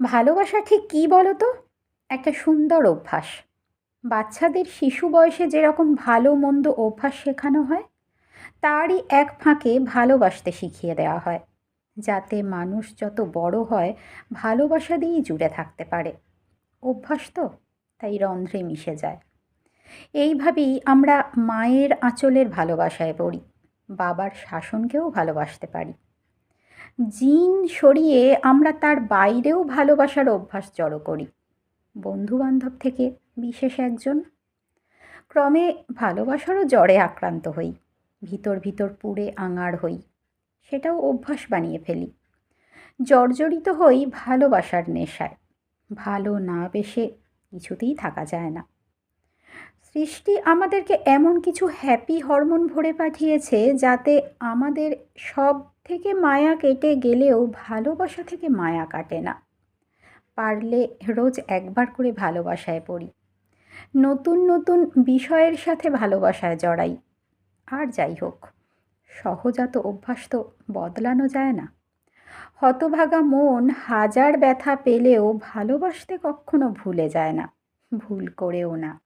ভালোবাসা ঠিক কী বলো তো একটা সুন্দর অভ্যাস। বাচ্চাদের শিশু বয়সে যেরকম ভালো মন্দ অভ্যাস শেখানো হয়, তারই এক ফাঁকে ভালোবাসতে শিখিয়ে দেওয়া হয়। যাতে মানুষ যত বড় হয়, ভালোবাসা দিয়েই জুড়ে থাকতে পারে। অভ্যাস তো, তাই রন্ধ্রে মিশে যায়। এইভাবেই আমরা মায়ের আঁচলের ভালোবাসায় পড়ি, বাবার শাসনকেও ভালোবাসতে পারি। জিন সরিয়ে আমরা তার বাইরেও ভালোবাসার অভ্যাস জড়ো করি। বন্ধুবান্ধব থেকে বিশেষ একজন। ক্রমে ভালোবাসারও জ্বরে আক্রান্ত হই। ভিতর ভিতর পুড়ে আঙার হই। সেটাও অভ্যাস বানিয়ে ফেলি। জর্জরিত হই ভালোবাসার নেশায়। ভালো না বেশে কিছুতেই থাকা যায় না। সৃষ্টি আমাদেরকে এমন কিছু হ্যাপি হরমোন ভরে পাঠিয়েছে যাতে আমাদের সব থেকে মায়া কেটে গেলেও ভালোবাসা থেকে মায়া কাটে না। পারলে রোজ একবার করে ভালোবাসায় পড়ি। নতুন নতুন বিষয়ের সাথে ভালোবাসায় জড়াই। আর যাই হোক, সহজাত অভ্যাস তো বদলানো যায় না। হতভাগা মন হাজার ব্যথা পেলেও ভালোবাসতে কখনো ভুলে যায় না। ভুল করেও না।